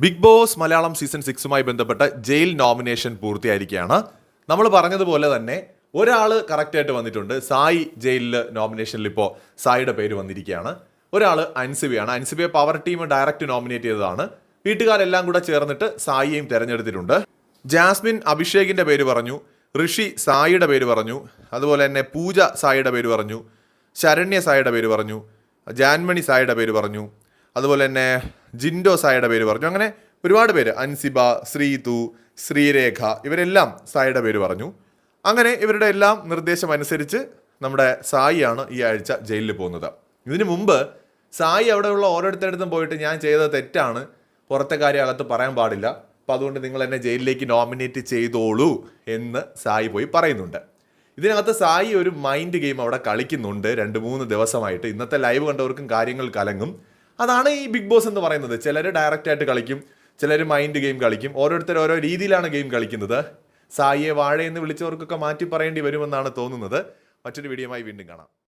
Big boss Malayalam season സിക്സുമായി ബന്ധപ്പെട്ട jail nomination പൂർത്തിയായിരിക്കുകയാണ്. നമ്മൾ പറഞ്ഞതുപോലെ തന്നെ ഒരാൾ കറക്റ്റായിട്ട് വന്നിട്ടുണ്ട്. സായി ജയിലിൽ നോമിനേഷനിൽ ഇപ്പോൾ സായിയുടെ പേര് വന്നിരിക്കുകയാണ്. ഒരാൾ അൻസിബയാണ്. അൻസിബയെ പവർ ടീം ഡയറക്റ്റ് നോമിനേറ്റ് ചെയ്തതാണ്. വീട്ടുകാരെല്ലാം കൂടെ ചേർന്നിട്ട് സായിയെയും തിരഞ്ഞെടുത്തിട്ടുണ്ട്. ജാസ്മിൻ അഭിഷേകിന്റെ പേര് പറഞ്ഞു. ഋഷി സായിയുടെ പേര് പറഞ്ഞു. അതുപോലെ തന്നെ പൂജ സായിയുടെ പേര് പറഞ്ഞു. ശരണ്യ സായിയുടെ പേര് പറഞ്ഞു. ജാൻമണി സായിയുടെ പേര് പറഞ്ഞു. അതുപോലെ തന്നെ ജിൻഡോ സായയുടെ പേര് പറഞ്ഞു. അങ്ങനെ ഒരുപാട് പേര്. അൻസിബ ശ്രീതു ശ്രീരേഖ ഇവരെല്ലാം സായിയുടെ പേര് പറഞ്ഞു. അങ്ങനെ ഇവരുടെ എല്ലാം നിർദ്ദേശം അനുസരിച്ച് നമ്മുടെ സായിയാണ് ഈ ആഴ്ച ജയിലിൽ പോകുന്നത്. ഇതിനു മുമ്പ് സായി അവിടെയുള്ള ഓരോരുത്തരടുത്തും പോയിട്ട് ഞാൻ ചെയ്ത തെറ്റാണ്. പുറത്തെ കാര്യം അകത്ത് പറയാൻ പാടില്ല. അപ്പം അതുകൊണ്ട് നിങ്ങൾ എന്നെ ജയിലിലേക്ക് നോമിനേറ്റ് ചെയ്തോളൂ എന്ന് സായി പോയി പറയുന്നുണ്ട്. ഇതിനകത്ത് സായി ഒരു മൈൻഡ് ഗെയിം അവിടെ കളിക്കുന്നുണ്ട്. രണ്ട് മൂന്ന് ദിവസമായിട്ട്. ഇന്നത്തെ ലൈവ് കണ്ടവർക്കും കാര്യങ്ങൾ കലങ്ങും. അതാണ് ഈ ബിഗ് ബോസ് എന്ന് പറയുന്നത്. ചിലർ ഡയറക്റ്റ് ആയിട്ട് കളിക്കും ചിലർ മൈൻഡ് ഗെയിം കളിക്കും. ഓരോരുത്തർ ഓരോ രീതിയിലാണ് ഗെയിം കളിക്കുന്നത്. സായിയെ വാഴയെന്ന് വിളിച്ചവർക്കൊക്കെ മാറ്റി പറയേണ്ടി വരുമെന്നാണ് തോന്നുന്നത്. മറ്റൊരു വീഡിയോയുമായി വീണ്ടും കാണാം.